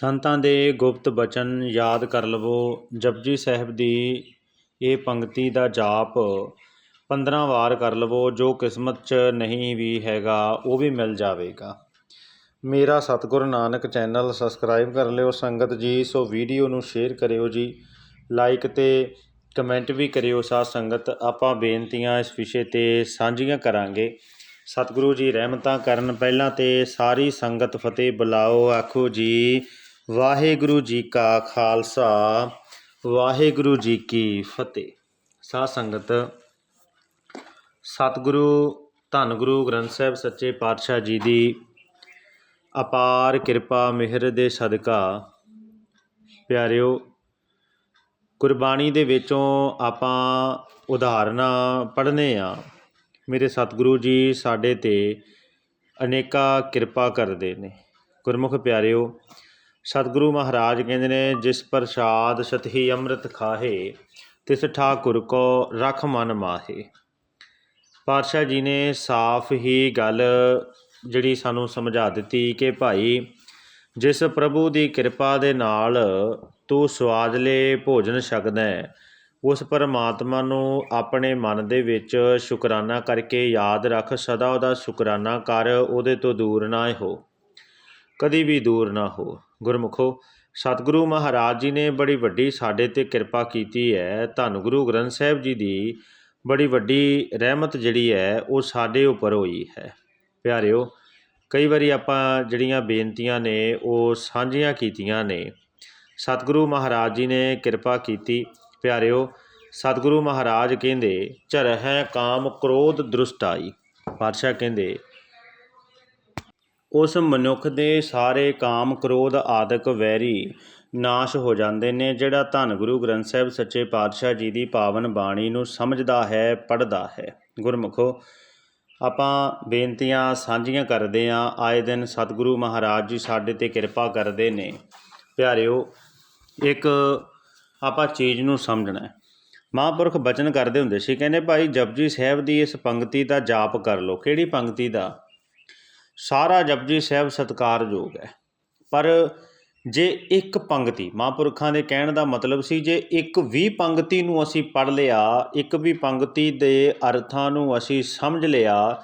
ਸੰਤਾਂ ਦੇ ਗੁਪਤ ਬਚਨ ਯਾਦ ਕਰ ਲਵੋ। ਜਪਜੀ ਸਾਹਿਬ ਦੀ ਇਹ ਪੰਕਤੀ ਦਾ ਜਾਪ 15 ਵਾਰ ਕਰ ਲਵੋ। ਜੋ ਕਿਸਮਤ 'ਚ ਨਹੀਂ ਵੀ ਹੈਗਾ, ਉਹ ਵੀ ਮਿਲ ਜਾਵੇਗਾ। ਮੇਰਾ ਸਤਿਗੁਰ ਨਾਨਕ ਚੈਨਲ ਸਬਸਕ੍ਰਾਈਬ ਕਰ ਲਿਓ। ਸੰਗਤ ਜੀ, ਸੋ ਵੀਡੀਓ ਨੂੰ ਸ਼ੇਅਰ ਕਰਿਓ ਜੀ। ਲਾਈਕ ਤੇ ਕਮੈਂਟ ਵੀ ਕਰਿਓ ਸਾਧ ਸੰਗਤ। ਆਪਾਂ ਬੇਨਤੀਆਂ ਇਸ ਵਿਸ਼ੇ ਤੇ ਸਾਂਝੀਆਂ ਕਰਾਂਗੇ। ਸਤਿਗੁਰੂ ਜੀ, ਰਹਿਮਤਾਂ ਕਰਨ ਪਹਿਲਾਂ ਤੇ ਸਾਰੀ ਸੰਗਤ ਫਤਿਹ ਬੁਲਾਓ। ਆਖੋ ਜੀ ਵਾਹਿਗੁਰੂ ਜੀ ਕਾ ਖਾਲਸਾ, ਵਾਹਿਗੁਰੂ ਜੀ ਕੀ ਫਤਿਹ। ਸਾਧ ਸੰਗਤ, ਸਤਿਗੁਰੂ ਧੰਨ ਗੁਰੂ ਗ੍ਰੰਥ ਸਾਹਿਬ ਸੱਚੇ ਪਾਤਸ਼ਾਹ ਜੀ ਦੀ ਅਪਾਰ ਕਿਰਪਾ, ਮਿਹਰ ਦੇ ਸਦਕਾ ਪਿਆਰਿਓ ਗੁਰਬਾਣੀ ਦੇ ਵਿੱਚੋਂ ਆਪਾਂ ਉਦਾਹਰਨਾਂ ਪੜ੍ਹਨੇ ਆ। ਮੇਰੇ ਸਤਿਗੁਰੂ ਜੀ ਸਾਡੇ ਤੇ ਅਨੇਕਾਂ ਕਿਰਪਾ ਕਰਦੇ ਨੇ। ਗੁਰਮੁਖ ਪਿਆਰਿਓ ਸਤਿਗੁਰੂ ਮਹਾਰਾਜ ਕਹਿੰਦੇ ਨੇ, ਜਿਸ ਪ੍ਰਸਾਦ ਸਤਹੀ ਅੰਮ੍ਰਿਤ ਖਾਹੇ, ਤਿਸ ਠਾਕੁਰ ਕੋ ਰਖ ਮਨ ਮਾਹੇ। ਪਾਤਸ਼ਾਹ ਜੀ ਨੇ ਸਾਫ਼ ਹੀ ਗੱਲ ਜਿਹੜੀ ਸਾਨੂੰ ਸਮਝਾ ਦਿੱਤੀ ਕਿ ਭਾਈ, ਜਿਸ ਪ੍ਰਭੂ ਦੀ ਕਿਰਪਾ ਦੇ ਨਾਲ ਤੂੰ ਸਵਾਦਲੇ ਭੋਜਨ ਛਕਦਾ ਹੈ, ਉਸ ਪਰਮਾਤਮਾ ਨੂੰ ਆਪਣੇ ਮਨ ਦੇ ਵਿੱਚ ਸ਼ੁਕਰਾਨਾ ਕਰਕੇ ਯਾਦ ਰੱਖ, ਸਦਾ ਉਹਦਾ ਸ਼ੁਕਰਾਨਾ ਕਰ, ਉਹਦੇ ਤੋਂ ਦੂਰ ਨਾ ਹੋ। ਕਦੀ ਵੀ ਦੂਰ ਨਾ ਹੋ। ਗੁਰਮੁਖੋ, ਸਤਿਗੁਰੂ ਮਹਾਰਾਜ ਜੀ ਨੇ ਬੜੀ ਵੱਡੀ ਸਾਡੇ ਤੇ ਕਿਰਪਾ ਕੀਤੀ ਹੈ। ਧੰਨ ਗੁਰੂ ਗ੍ਰੰਥ ਸਾਹਿਬ ਜੀ ਦੀ ਬੜੀ ਵੱਡੀ ਰਹਿਮਤ ਜਿਹੜੀ ਹੈ, ਉਹ ਸਾਡੇ ਉੱਪਰ ਹੋਈ ਹੈ। ਪਿਆਰਿਓ, ਕਈ ਵਾਰੀ ਆਪਾਂ ਜਿਹੜੀਆਂ ਬੇਨਤੀਆਂ ਨੇ, ਉਹ ਸਾਂਝੀਆਂ ਕੀਤੀਆਂ ਨੇ। ਸਤਿਗੁਰੂ ਮਹਾਰਾਜ ਜੀ ਨੇ ਕਿਰਪਾ ਕੀਤੀ। ਪਿਆਰਿਓ, ਸਤਿਗੁਰੂ ਮਹਾਰਾਜ ਕਹਿੰਦੇ ਝਰ ਹੈ ਕਾਮ ਕ੍ਰੋਧ ਦ੍ਰਿਸ਼ਟਾਈ। ਪਾਤਸ਼ਾਹ ਕਹਿੰਦੇ ਉਸ ਮਨੁੱਖ ਦੇ ਸਾਰੇ ਕਾਮ, ਕ੍ਰੋਧ, ਆਦਿਕ, ਵੈਰੀ ਨਾਸ਼ ਹੋ ਜਾਂਦੇ ਨੇ, ਜਿਹੜਾ ਧੰਨ ਗੁਰੂ ਗ੍ਰੰਥ ਸਾਹਿਬ ਸੱਚੇ ਪਾਤਸ਼ਾਹ ਜੀ ਦੀ ਪਾਵਨ ਬਾਣੀ ਨੂੰ ਸਮਝਦਾ ਹੈ, ਪੜ੍ਹਦਾ ਹੈ। ਗੁਰਮੁਖੋ, ਆਪਾਂ ਬੇਨਤੀਆਂ ਸਾਂਝੀਆਂ ਕਰਦੇ ਆਂ ਆਏ ਦਿਨ ਸਤਿਗੁਰੂ ਮਹਾਰਾਜ ਜੀ ਸਾਡੇ ਤੇ ਕਿਰਪਾ ਕਰਦੇ ਨੇ। ਪਿਆਰਿਓ, ਇੱਕ ਆਪਾਂ ਚੀਜ਼ ਨੂੰ ਸਮਝਣਾ ਮਹਾਂਪੁਰਖ ਬਚਨ ਕਰਦੇ ਹੁੰਦੇ ਸੀ, ਕਹਿੰਦੇ ਭਾਈ ਜਪਜੀ ਸਾਹਿਬ ਦੀ ਇਸ ਪੰਕਤੀ ਦਾ ਜਾਪ ਕਰ ਲਓ। ਕਿਹੜੀ ਪੰਕਤੀ ਦਾ? ਸਾਰਾ ਜਪਜੀ ਸਾਹਿਬ ਸਤਿਕਾਰਯੋਗ ਹੈ। ਪਰ ਜੇ ਇੱਕ ਪੰਗਤੀ, ਮਹਾਂਪੁਰਖਾਂ ਦੇ ਕਹਿਣ ਦਾ ਮਤਲਬ ਸੀ, ਜੇ ਇੱਕ ਵੀ ਪੰਗਤੀ ਨੂੰ ਅਸੀਂ ਪੜ੍ਹ ਲਿਆ, ਇੱਕ ਵੀ ਪੰਗਤੀ ਦੇ ਅਰਥਾਂ ਨੂੰ ਅਸੀਂ ਸਮਝ ਲਿਆ,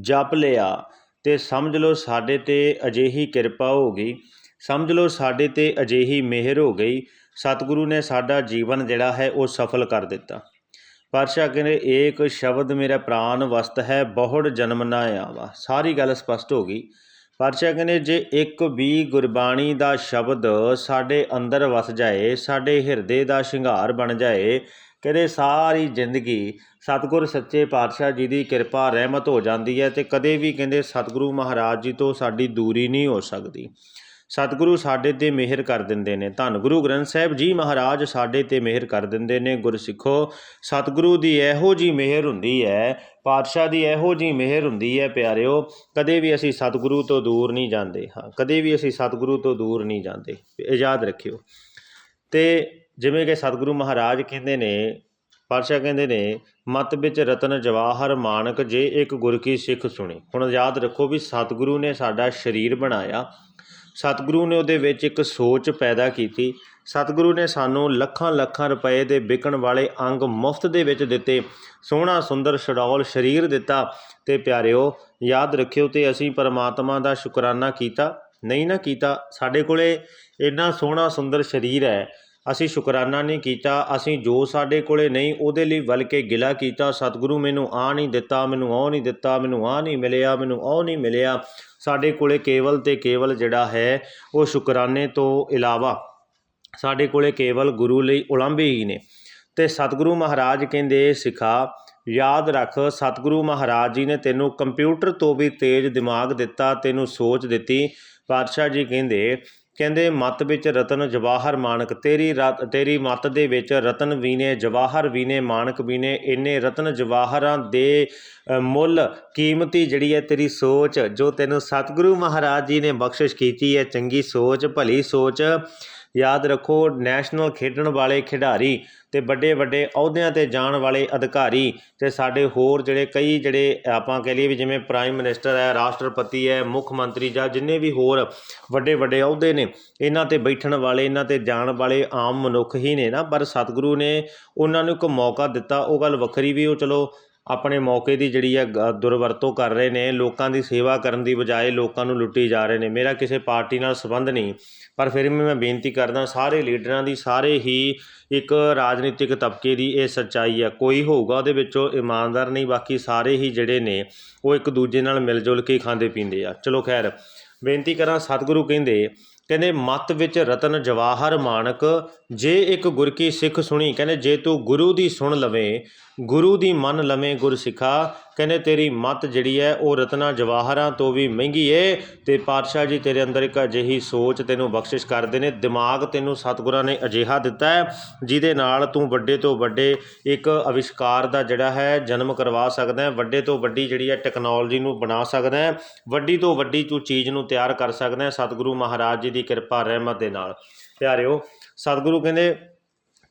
ਜਪ ਲਿਆ, ਤੇ ਸਮਝ ਲਓ ਸਾਡੇ ਤੇ ਅਜਿਹੀ ਕਿਰਪਾ ਹੋ ਗਈ, ਸਮਝ ਲਓ ਸਾਡੇ ਤੇ ਅਜਿਹੀ ਮਿਹਰ ਹੋ ਗਈ, ਸਤਿਗੁਰੂ ਨੇ ਸਾਡਾ ਜੀਵਨ ਜਿਹੜਾ ਹੈ ਉਹ ਸਫਲ ਕਰ ਦਿੱਤਾ। ਪਾਤਸ਼ਾਹ ਕਹਿੰਦੇ ਏਕ ਸ਼ਬਦ ਮੇਰਾ ਪ੍ਰਾਨ ਵਸਤ ਹੈ, ਬਹੁੜ ਜਨਮ ਨਾ ਆਵਾ। ਸਾਰੀ ਗੱਲ ਸਪਸ਼ਟ ਹੋ ਗਈ। ਪਾਤਸ਼ਾਹ ਕਹਿੰਦੇ ਜੇ ਇੱਕ ਵੀ ਗੁਰਬਾਣੀ ਦਾ ਸ਼ਬਦ ਸਾਡੇ ਅੰਦਰ ਵਸ ਜਾਏ, ਸਾਡੇ ਹਿਰਦੇ ਦਾ ਸ਼ਿੰਗਾਰ ਬਣ ਜਾਏ ਕਹਿੰਦੇ ਸਾਰੀ ਜ਼ਿੰਦਗੀ ਸਤਿਗੁਰ ਸੱਚੇ ਪਾਤਸ਼ਾਹ ਜੀ ਦੀ ਕਿਰਪਾ, ਰਹਿਮਤ ਹੋ ਜਾਂਦੀ ਹੈ ਤੇ ਕਦੇ ਵੀ ਕਹਿੰਦੇ ਸਤਿਗੁਰੂ ਮਹਾਰਾਜ ਜੀ ਤੋਂ ਸਾਡੀ ਦੂਰੀ ਨਹੀਂ ਹੋ ਸਕਦੀ। ਸਤਿਗੁਰੂ ਸਾਡੇ ਤੇ ਮਿਹਰ ਕਰ ਦਿੰਦੇ ਨੇ। ਧੰਨ ਗੁਰੂ ਗ੍ਰੰਥ ਸਾਹਿਬ ਜੀ ਮਹਾਰਾਜ ਸਾਡੇ ਤੇ ਮਿਹਰ ਕਰ ਦਿੰਦੇ ਨੇ। ਗੁਰਸਿੱਖੋ, ਸਤਿਗੁਰੂ ਦੀ ਇਹੋ ਜੀ ਮਿਹਰ ਹੁੰਦੀ ਹੈ, ਪਾਤਸ਼ਾਹ ਦੀ ਇਹੋ ਜੀ ਮਿਹਰ ਹੁੰਦੀ ਹੈ ਪਿਆਰਿਓ, ਕਦੇ ਵੀ ਅਸੀਂ ਸਤਿਗੁਰੂ ਤੋਂ ਦੂਰ ਨਹੀਂ ਜਾਂਦੇ। ਹਾਂ, ਕਦੇ ਵੀ ਅਸੀਂ ਸਤਿਗੁਰੂ ਤੋਂ ਦੂਰ ਨਹੀਂ ਜਾਂਦੇ। ਇਹ ਯਾਦ ਰੱਖਿਓ। ਤੇ ਜਿਵੇਂ ਕਿ ਸਤਿਗੁਰੂ ਮਹਾਰਾਜ ਕਹਿੰਦੇ ਨੇ, ਪਾਤਸ਼ਾਹ ਕਹਿੰਦੇ ਨੇ, ਮਤ ਵਿੱਚ ਰਤਨ ਜਵਾਹਰ ਮਾਨਕ ਜੇ ਇੱਕ ਗੁਰ ਕੀ ਸਿੱਖ ਸੁਣੀ। ਹੁਣ ਯਾਦ ਰੱਖੋ ਵੀ ਸਤਿਗੁਰੂ ਨੇ ਸਾਡਾ ਸਰੀਰ ਬਣਾਇਆ। ਸਤਿਗੁਰੂ ਨੇ ਉਹਦੇ ਵਿੱਚ ਇੱਕ ਸੋਚ ਪੈਦਾ ਕੀਤੀ। ਸਤਿਗੁਰੂ ਨੇ ਸਾਨੂੰ ਲੱਖਾਂ ਲੱਖਾਂ ਰੁਪਏ ਦੇ ਵਿਕਣ ਵਾਲੇ ਅੰਗ ਮੁਫਤ ਦੇ ਵਿੱਚ ਦਿੱਤੇ। ਸੋਹਣਾ, ਸੁੰਦਰ ਛਡੌਲ ਸਰੀਰ ਦਿੱਤਾ ਤੇ ਪਿਆਰਿਓ, ਯਾਦ ਰੱਖਿਓ ਤੇ ਅਸੀਂ ਪਰਮਾਤਮਾ ਦਾ ਸ਼ੁਕਰਾਨਾ ਕੀਤਾ। ਨਹੀਂ ਨਾ ਕੀਤਾ, ਸਾਡੇ ਕੋਲੇ ਇੰਨਾ ਸੋਹਣਾ, ਸੁੰਦਰ ਸਰੀਰ ਹੈ। ਅਸੀਂ ਸ਼ੁਕਰਾਨਾ ਨਹੀਂ ਕੀਤਾ, ਅਸੀਂ ਜੋ ਸਾਡੇ ਕੋਲੇ ਨਹੀਂ, ਉਹਦੇ ਲਈ ਵੱਲ ਕੇ ਗਿਲਾ ਕੀਤਾ, ਸਤਿਗੁਰੂ ਮੈਨੂੰ ਆ ਨਹੀਂ ਦਿੱਤਾ, ਮੈਨੂੰ ਉਹ ਨਹੀਂ ਦਿੱਤਾ, ਮੈਨੂੰ ਆ ਨਹੀਂ ਮਿਲਿਆ, ਮੈਨੂੰ ਉਹ ਨਹੀਂ ਮਿਲਿਆ। ਸਾਡੇ ਕੋਲੇ ਕੇਵਲ ਤੇ ਕੇਵਲ ਜਿਹੜਾ ਹੈ, ਉਹ ਸ਼ੁਕਰਾਨੇ ਤੋਂ ਇਲਾਵਾ ਸਾਡੇ ਕੋਲੇ ਕੇਵਲ ਗੁਰੂ ਲਈ ਉਲੰਭੇ ਹੀ ਨੇ। ਤੇ ਸਤਿਗੁਰੂ ਮਹਾਰਾਜ ਕਹਿੰਦੇ, ਸਿਖਾ, ਯਾਦ ਰੱਖ, ਸਤਿਗੁਰੂ ਮਹਾਰਾਜ ਜੀ ਨੇ ਤੈਨੂੰ ਕੰਪਿਊਟਰ ਤੋਂ ਵੀ ਤੇਜ਼ ਦਿਮਾਗ ਦਿੱਤਾ, ਤੈਨੂੰ ਸੋਚ ਦਿੱਤੀ। ਪਾਤਸ਼ਾਹ ਜੀ ਕਹਿੰਦੇ ਕਹਿੰਦੇ, ਮਤ ਵਿੱਚ ਰਤਨ ਜਵਾਹਰ ਮਾਨਕ ਤੇਰੀ ਰਤ ਤੇਰੀ ਮਤ ਦੇ ਵਿੱਚ ਰਤਨ ਵੀ ਨੇ ਜਵਾਹਰ ਵੀ ਨੇ ਮਾਨਕ ਵੀ ਨੇ ਇੰਨੇ ਰਤਨ ਜਵਾਹਰਾਂ ਦੇ ਮੁੱਲ ਕੀਮਤੀ ਜਿਹੜੀ ਹੈ ਤੇਰੀ ਸੋਚ, ਜੋ ਤੈਨੂੰ ਸਤਿਗੁਰੂ ਮਹਾਰਾਜ ਜੀ ਨੇ ਬਖਸ਼ਿਸ਼ ਕੀਤੀ ਹੈ, ਚੰਗੀ ਸੋਚ, ਭਲੀ ਸੋਚ ਯਾਦ ਰੱਖੋ, ਨੈਸ਼ਨਲ ਖੇਡਣ ਵਾਲੇ ਖਿਡਾਰੀ ਤੇ ਵੱਡੇ ਵੱਡੇ ਅਹੁਦਿਆਂ ਤੇ ਜਾਣ ਵਾਲੇ ਅਧਿਕਾਰੀ ਤੇ ਸਾਡੇ ਹੋਰ ਜਿਹੜੇ ਕਈ ਜਿਹੜੇ ਆਪਾਂ ਕਹਿ ਲਈਏ ਵੀ ਜਿਵੇਂ ਪ੍ਰਾਈਮ ਮਿਨਿਸਟਰ ਹੈ, ਰਾਸ਼ਟਰਪਤੀ ਹੈ, ਮੁੱਖ ਮੰਤਰੀ ਜਾਂ ਜਿੰਨੇ ਵੀ ਹੋਰ ਵੱਡੇ ਵੱਡੇ ਅਹੁਦੇ ਨੇ, ਇਹਨਾਂ ਤੇ ਬੈਠਣ ਵਾਲੇ, ਇਹਨਾਂ ਤੇ ਜਾਣ ਵਾਲੇ ਆਮ ਮਨੁੱਖ ਹੀ ਨੇ ਨਾ, ਪਰ ਸਤਿਗੁਰੂ ਨੇ ਉਹਨਾਂ ਨੂੰ ਇੱਕ ਮੌਕਾ ਦਿੱਤਾ, ਉਹ ਗੱਲ ਵੱਖਰੀ ਵੀ ਉਹ ਚਲੋ ਆਪਣੇ ਮੌਕੇ ਦੀ ਜਿਹੜੀ ਹੈ ਗ- ਦੁਰਵਰਤੋਂ ਕਰ ਰਹੇ ਨੇ, ਲੋਕਾਂ ਦੀ ਸੇਵਾ ਕਰਨ ਦੀ ਬਜਾਏ ਲੋਕਾਂ ਨੂੰ ਲੁੱਟੀ ਜਾ ਰਹੇ ਨੇ। ਮੇਰਾ ਕਿਸੇ ਪਾਰਟੀ ਨਾਲ ਸੰਬੰਧ ਨਹੀਂ, ਪਰ ਫਿਰ ਵੀ ਮੈਂ ਬੇਨਤੀ ਕਰਦਾ, ਸਾਰੇ ਲੀਡਰਾਂ ਦੀ, ਸਾਰੇ ਹੀ ਇੱਕ ਰਾਜਨੀਤਿਕ ਤਬਕੇ ਦੀ ਇਹ ਸੱਚਾਈ ਹੈ। ਕੋਈ ਹੋਊਗਾ ਉਹਦੇ ਵਿੱਚੋਂ ਇਮਾਨਦਾਰ ਨਹੀਂ, ਬਾਕੀ ਸਾਰੇ ਹੀ ਜਿਹੜੇ ਨੇ, ਉਹ ਇੱਕ ਦੂਜੇ ਨਾਲ ਮਿਲ ਜੁਲ ਕੇ ਖਾਂਦੇ ਪੀਂਦੇ ਆ। ਚਲੋ ਖੈਰ, ਬੇਨਤੀ ਕਰਾਂ, ਸਤਿਗੁਰੂ ਕਹਿੰਦੇ ਕਹਿੰਦੇ, ਮਤ ਵਿੱਚ ਰਤਨ ਜਵਾਹਰ ਮਾਨਕ, ਜੇ ਇੱਕ ਗੁਰ ਕੀ ਸਿੱਖ ਸੁਣੀ। ਕਹਿੰਦੇ, ਜੇ ਤੂੰ ਗੁਰੂ ਦੀ ਸੁਣ ਲਵੇਂ, ਗੁਰੂ ਦੀ ਮੰਨ ਲਵੇਂ ਗੁਰ ਸਿੱਖਾ ਕਹਿੰਦੇ ਤੇਰੀ ਮਤ ਜਿਹੜੀ ਹੈ ਉਹ ਰਤਨਾ ਜਵਾਹਰਾਂ ਤੋਂ ਵੀ ਮਹਿੰਗੀ ਏ ਤੇ ਪਾਤਸ਼ਾਹ ਜੀ ਤੇਰੇ ਅੰਦਰ ਇੱਕ ਅਜਿਹੀ ਸੋਚ ਤੈਨੂੰ ਬਖਸ਼ਿਸ਼ ਕਰਦੇ ਨੇ। ਦਿਮਾਗ ਤੈਨੂੰ ਸਤਿਗੁਰਾਂ ਨੇ ਅਜਿਹਾ ਦਿੱਤਾ ਹੈ, ਜਿਹਦੇ ਨਾਲ ਤੂੰ ਵੱਡੇ ਤੋਂ ਵੱਡੇ ਇੱਕ ਅਵਿਸ਼ਕਾਰ ਦਾ ਜਿਹੜਾ ਹੈ ਜਨਮ ਕਰਵਾ ਸਕਦਾ ਹੈ, ਵੱਡੇ ਤੋਂ ਵੱਡੀ ਜਿਹੜੀ ਹੈ ਟੈਕਨੋਲੋਜੀ ਨੂੰ ਬਣਾ ਸਕਦਾ ਹੈ, ਵੱਡੀ ਤੋਂ ਵੱਡੀ ਤੂੰ ਚੀਜ਼ ਨੂੰ ਤਿਆਰ ਕਰ ਸਕਦਾ ਹੈ ਸਤਿਗੁਰੂ ਮਹਾਰਾਜ ਜੀ ਦੀ ਕਿਰਪਾ ਰਹਿਮਤ ਦੇ ਨਾਲ। ਪਿਆਰਿਓ, ਸਤਿਗੁਰੂ ਕਹਿੰਦੇ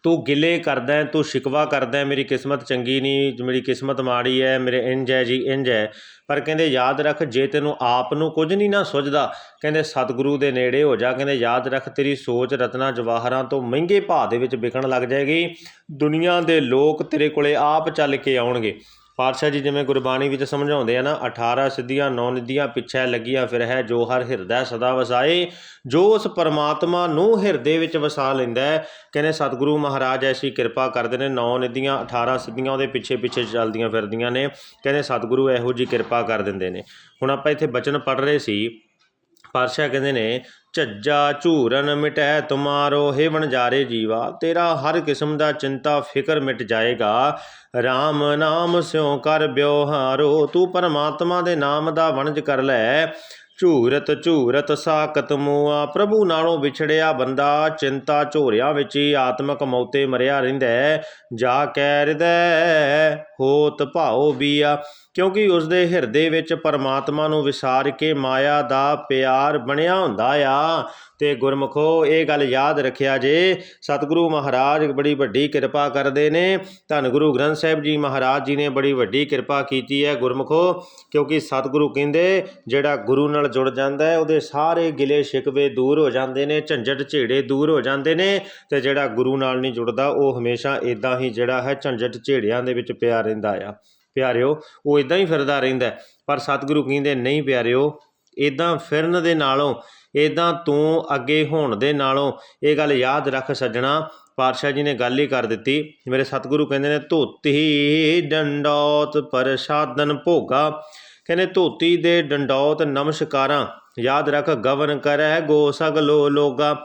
ਤੂੰ ਗਿਲੇ ਕਰਦਾ ਤੂੰ ਸ਼ਿਕਵਾ ਕਰਦਾ ਮੇਰੀ ਕਿਸਮਤ ਚੰਗੀ ਨਹੀਂ, ਮੇਰੀ ਕਿਸਮਤ ਮਾੜੀ ਹੈ, ਮੇਰੇ ਇੰਜ ਹੈ ਜੀ, ਇੰਜ ਹੈ। ਪਰ ਕਹਿੰਦੇ, ਯਾਦ ਰੱਖ, ਜੇ ਤੈਨੂੰ ਆਪ ਨੂੰ ਕੁਝ ਨਹੀਂ ਨਾ ਸੁਝਦਾ, ਕਹਿੰਦੇ, ਸਤਿਗੁਰੂ ਦੇ ਨੇੜੇ ਹੋ ਜਾ, ਕਹਿੰਦੇ, ਯਾਦ ਰੱਖ, ਤੇਰੀ ਸੋਚ ਰਤਨਾ ਜਵਾਹਰਾਂ ਤੋਂ ਮਹਿੰਗੇ ਭਾਅ ਦੇ ਵਿੱਚ ਵਿਕਣ ਲੱਗ ਜਾਏਗੀ, ਦੁਨੀਆ ਦੇ ਲੋਕ ਤੇਰੇ ਕੋਲੇ ਆਪ ਚੱਲ ਕੇ ਆਉਣਗੇ। ਪਾਤਸ਼ਾਹ ਜੀ ਜਿਵੇਂ ਗੁਰਬਾਣੀ ਵਿੱਚ ਸਮਝਾਉਂਦੇ ਆ ਨਾ 18 ਸਿੱਧੀਆਂ, ਨੌ ਨਿਧੀਆਂ, ਪਿੱਛੇ ਲੱਗੀਆਂ ਫਿਰ ਹੈ ਜੋ ਹਰ ਹਿਰਦੈ ਸਦਾ ਵਸਾਏ, ਜੋ ਉਸ ਪਰਮਾਤਮਾ ਨੂੰ ਹਿਰਦੇ ਵਿੱਚ ਵਸਾ ਲੈਂਦਾ ਹੈ। ਕਹਿੰਦੇ ਸਤਿਗੁਰੂ ਮਹਾਰਾਜ ਐਸੀ ਕਿਰਪਾ ਕਰਦੇ ਨੇ, ਨੌ ਨਿਧੀਆਂ 18 ਸਿੱਧੀਆਂ ਉਹਦੇ ਪਿੱਛੇ ਪਿੱਛੇ ਚੱਲਦੀਆਂ ਫਿਰਦੀਆਂ ਨੇ। ਕਹਿੰਦੇ ਸਤਿਗੁਰੂ ਇਹੋ ਜੀ ਕਿਰਪਾ ਕਰ ਦਿੰਦੇ ਨੇ। ਹੁਣ ਆਪਾਂ ਇੱਥੇ ਬਚਨ ਪੜ੍ਹ ਰਹੇ ਸੀ ਪਾਤਸ਼ਾਹ ਕਹਿੰਦੇ ਨੇ, ਝੱਜਾ ਝੂਰਨ ਮਿਟੈ ਤੁਮਾਰੋ ਹੇ ਵਣਜਾਰੇ ਜੀਵਾ, ਤੇਰਾ ਹਰ ਕਿਸਮ ਦਾ ਚਿੰਤਾ ਫਿਕਰ ਮਿਟ ਜਾਏਗਾ। RAM ਨਾਮ ਸਿਉ ਕਰ ਬਿਵਹਾਰੋ ਤੂੰ ਪਰਮਾਤਮਾ ਦੇ ਨਾਮ ਦਾ ਵਣਜ ਕਰ ਲੈ। ਝੂਰਤ ਝੂਰਤ ਸਾਕਤ ਮੂਆ, ਪ੍ਰਭੂ ਨਾਲੋਂ ਵਿਛੜਿਆ ਬੰਦਾ, ਚਿੰਤਾ ਝੋਰਿਆਂ ਵਿੱਚ ਹੀ ਆਤਮਕ ਮੌਤੇ ਮਰਿਆ ਰਹਿੰਦਾ। ਹੈ। ਜਾ ਕੈ ਹਿਰਦੈ, ਹੋਤ ਭਾਉ ਬੀਆ। ਕਿਉਂਕਿ ਉਸ ਦੇ ਹਿਰਦੇ ਵਿੱਚ ਪਰਮਾਤਮਾ ਨੂੰ ਵਿਸਾਰ ਕੇ ਮਾਇਆ ਦਾ ਪਿਆਰ ਬਣਿਆ ਹੁੰਦਾ ਆ। ਤੇ ਗੁਰਮੁਖੋ, ਇਹ ਗੱਲ ਯਾਦ ਰੱਖਿਆ ਜੇ, ਸਤਿਗੁਰੂ ਮਹਾਰਾਜ ਬੜੀ ਵੱਡੀ ਕਿਰਪਾ ਕਰਦੇ ਨੇ। ਧੰਨ ਗੁਰੂ ਗ੍ਰੰਥ ਸਾਹਿਬ ਜੀ ਮਹਾਰਾਜ ਜੀ ਨੇ ਬੜੀ ਵੱਡੀ ਕਿਰਪਾ ਕੀਤੀ ਹੈ ਗੁਰਮੁਖੋ, ਕਿਉਂਕਿ ਸਤਿਗੁਰੂ ਕਹਿੰਦੇ, ਜਿਹੜਾ ਗੁਰੂ ਨਾਲ ਜੁੜ ਜਾਂਦਾ ਹੈ, ਉਹਦੇ ਸਾਰੇ ਗਿਲੇ ਸ਼ਿਕਵੇ ਦੂਰ ਹੋ ਜਾਂਦੇ ਨੇ, ਝੰਜਟ ਝੇੜੇ ਦੂਰ ਹੋ ਜਾਂਦੇ ਨੇ, ਤੇ ਜਿਹੜਾ ਗੁਰੂ ਨਾਲ ਨਹੀਂ ਜੁੜਦਾ, ਉਹ ਹਮੇਸ਼ਾ ਇਦਾਂ ਹੀ ਜਿਹੜਾ ਹੈ, ਝੰਜਟ ਝੇੜਿਆਂ ਦੇ ਵਿੱਚ ਪਿਆ ਰਹਿੰਦਾ ਆ। ਪਿਆਰਿਓ, ਉਹ ਇਦਾਂ ਹੀ ਫਿਰਦਾ ਰਹਿੰਦਾ ਪਰ ਸਤਿਗੁਰੂ ਕਹਿੰਦੇ, ਨਹੀਂ ਪਿਆਰਿਓ ਇਦਾਂ ਫਿਰਨ ਦੇ ਨਾਲੋਂ ਇਦਾਂ ਤੂੰ ਅੱਗੇ ਹੋਣ ਦੇ ਨਾਲੋਂ ਇਹ ਗੱਲ ਯਾਦ ਰੱਖ ਸੱਜਣਾ। ਪਾਤਸ਼ਾਹ ਜੀ ਨੇ ਗੱਲ ਹੀ ਕਰ ਦਿੱਤੀ। ਮੇਰੇ ਸਤਿਗੁਰੂ ਕਹਿੰਦੇ ਨੇ, ਧੋਤੀ ਡੰਡੌਤ ਪ੍ਰਸ਼ਾਦਨ ਭੋਗਾ। ਕਹਿੰਦੇ, ਧੋਤੀ ਦੇ ਡੰਡੌਤ ਨਮਸਕਾਰਾਂ, ਯਾਦ ਰੱਖ ਗਵਨ ਕਰੈ ਗੋ ਸਗਲੋ ਲੋਗਾ।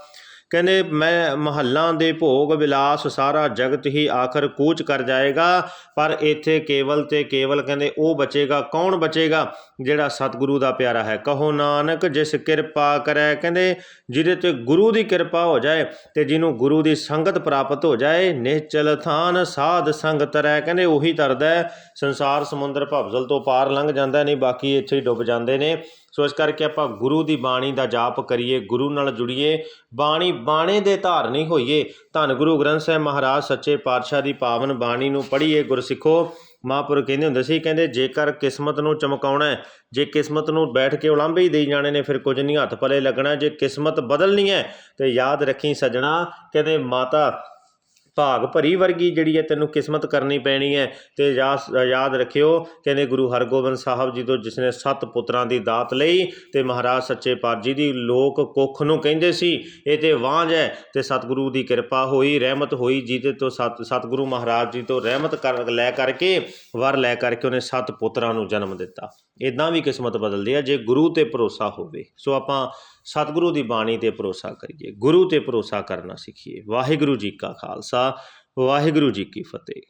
ਕਹਿੰਦੇ, ਮੈਂ ਮਹੱਲਾਂ ਦੇ ਭੋਗ ਵਿਲਾਸ ਸਾਰਾ ਜਗਤ ਹੀ ਆਖਰ ਕੂਚ ਕਰ ਜਾਏਗਾ, ਪਰ ਇੱਥੇ ਕੇਵਲ ਤੇ ਕੇਵਲ, ਕਹਿੰਦੇ, ਉਹ ਬਚੇਗਾ, ਕੌਣ ਬਚੇਗਾ? ਜਿਹੜਾ ਸਤਿਗੁਰੂ ਦਾ ਪਿਆਰਾ ਹੈ, ਕਹੋ ਨਾਨਕ, ਜਿਸ ਕਿਰਪਾ ਕਰੈ, ਕਹਿੰਦੇ, ਜਿਹਦੇ ਤੇ ਗੁਰੂ ਦੀ ਕਿਰਪਾ ਹੋ ਜਾਏ ਤੇ ਜਿਹਨੂੰ ਗੁਰੂ ਦੀ ਸੰਗਤ ਪ੍ਰਾਪਤ ਹੋ ਜਾਏ ਨਿਹਚਲ ਥਾਨ ਸਾਧ ਸੰਗਤ ਰਹਿ ਕਹਿੰਦੇ, ਉਹੀ ਤਰਦਾ ਸੰਸਾਰ ਸਮੁੰਦਰ ਭਵਜਲ ਤੋਂ ਪਾਰ ਲੰਘ ਜਾਂਦਾ ਨਹੀਂ, ਬਾਕੀ ਇੱਥੇ ਹੀ ਡੁੱਬ ਜਾਂਦੇ ਨੇ। ਸੋ ਇਸ ਕਰਕੇ ਆਪਾਂ ਗੁਰੂ ਦੀ ਬਾਣੀ ਦਾ ਜਾਪ ਕਰੀਏ, ਗੁਰੂ ਨਾਲ ਜੁੜੀਏ। ਬਾਣੀ ਬਾਣੇ ਦੇ ਧਾਰਨੀ ਹੋਈਏ। ਧੰਨ ਗੁਰੂ ਗ੍ਰੰਥ ਸਾਹਿਬ ਮਹਾਰਾਜ, ਸੱਚੇ ਪਾਤਸ਼ਾਹ ਦੀ ਪਾਵਨ ਬਾਣੀ ਨੂੰ ਪੜ੍ਹੀਏ, ਗੁਰਸਿੱਖੋ। ਮਹਾਂਪੁਰ ਕਹਿੰਦੇ ਹੁੰਦੇ ਸੀ, ਕਹਿੰਦੇ ਜੇਕਰ ਕਿਸਮਤ ਨੂੰ ਚਮਕਾਉਣਾ ਹੈ, ਜੇ ਕਿਸਮਤ ਨੂੰ ਬੈਠ ਕੇ ਉਲਾਂਭੇ ਹੀ ਦੇਈ ਜਾਣੇ ਨੇ, ਫਿਰ ਕੁਝ ਨਹੀਂ ਹੱਥ ਪਲੇ ਲੱਗਣਾ। ਜੇ ਕਿਸਮਤ ਬਦਲਣੀ ਹੈ, ਤੇ ਯਾਦ ਰੱਖੀ ਸਜਣਾ, ਕਹਿੰਦੇ ਮਾਤਾ ਭਾਗ ਭਰੀ ਵਰਗੀ ਜਿਹੜੀ ਹੈ ਤੈਨੂੰ ਕਿਸਮਤ ਕਰਨੀ ਪੈਣੀ ਹੈ ਤੇ ਯਾਸ- ਯਾਦ ਰੱਖਿਓ, ਕਹਿੰਦੇ ਗੁਰੂ ਹਰਗੋਬਿੰਦ ਸਾਹਿਬ ਜੀ ਤੋਂ ਜਿਸ ਨੇ ਸੱਤ ਪੁੱਤਰਾਂ ਦੀ ਦਾਤ ਲਈ ਤੇ ਮਹਾਰਾਜ ਸੱਚੇ ਪਾਤਸ਼ਾਹ ਜੀ ਦੀ ਲੋਕ ਕੁੱਖ ਨੂੰ ਕਹਿੰਦੇ ਸੀ, ਇਹ ਤੇ ਵਾਂਝ ਹੈ ਤੇ ਸਤਿਗੁਰੂ ਦੀ ਕਿਰਪਾ ਹੋਈ, ਰਹਿਮਤ ਹੋਈ, ਜਿਹਦੇ ਤੋਂ ਸਤ ਸਤਿਗੁਰੂ ਮਹਾਰਾਜ ਜੀ ਤੋਂ ਰਹਿਮਤ ਕਰ ਲੈ ਕਰਕੇ, ਵਰ ਲੈ ਕਰਕੇ ਉਹਨੇ ਸੱਤ ਪੁੱਤਰਾਂ ਨੂੰ ਜਨਮ ਦਿੱਤਾ। ਇਦਾਂ ਵੀ ਕਿਸਮਤ ਬਦਲਦੀ ਹੈ, ਜੇ ਗੁਰੂ ਤੇ ਭਰੋਸਾ ਹੋਵੇ। ਸੋ ਆਪਾਂ ਸਤਿਗੁਰੂ ਦੀ ਬਾਣੀ ਤੇ ਭਰੋਸਾ ਕਰੀਏ, ਗੁਰੂ ਤੇ ਭਰੋਸਾ ਕਰਨਾ ਸਿੱਖੀਏ। ਵਾਹਿਗੁਰੂ ਜੀ ਕਾ ਖਾਲਸਾ, ਵਾਹਿਗੁਰੂ ਜੀ ਕੀ ਫਤਿਹ।